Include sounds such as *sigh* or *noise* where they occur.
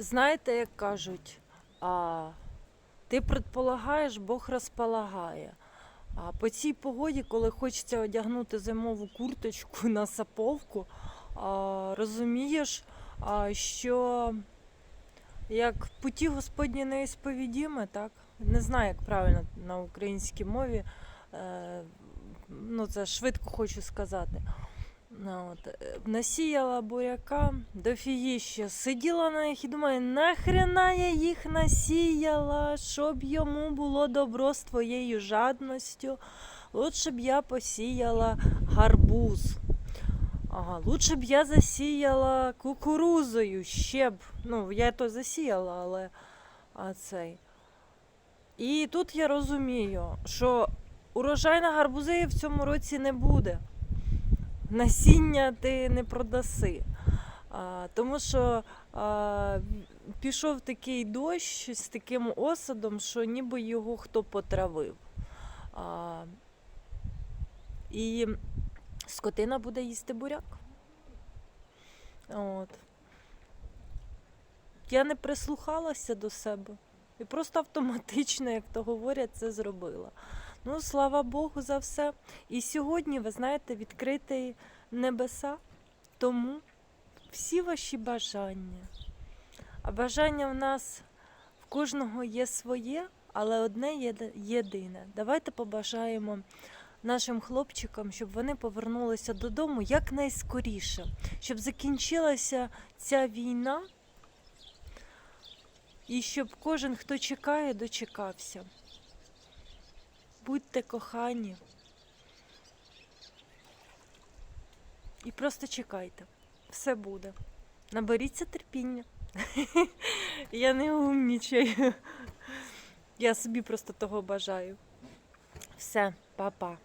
Знаєте, як кажуть, а, ти предполагаєш, Бог розполагає. А по цій погоді, коли хочеться одягнути зимову курточку *laughs* на саповку, а, розумієш, а, що як путі Господні неісповідіме, так? Не знаю, як правильно на українській мові. Е, ну, це швидко хочу сказати. Ну, от, е, насіяла буряка дофігіще. Сиділа на них і думаю, нахрена я їх насіяла, щоб йому було добро з твоєю жадністю. Лучше б я посіяла гарбуз. Ага, лучше б я засіяла кукурузою ще б. Ну, я то засіяла, але а цей. І тут я розумію, що урожай на гарбузи в цьому році не буде насіння ти не продаси. А, тому що а, пішов такий дощ з таким осадом, що ніби його хто потравив. А, і скотина буде їсти буряк. От. Я не прислухалася до себе. І просто автоматично, як то говорять, це зробила. Ну, слава Богу, за все. І сьогодні, ви знаєте, відкриті небеса, тому всі ваші бажання. А бажання в нас в кожного є своє, але одне єдине. Давайте побажаємо нашим хлопчикам, щоб вони повернулися додому якнайскоріше, щоб закінчилася ця війна, і щоб кожен, хто чекає, дочекався. Будьте кохані. І просто чекайте. Все буде. Наберіться терпіння. *laughs* Я не умнічаю. Я собі просто того бажаю. Все, па-па.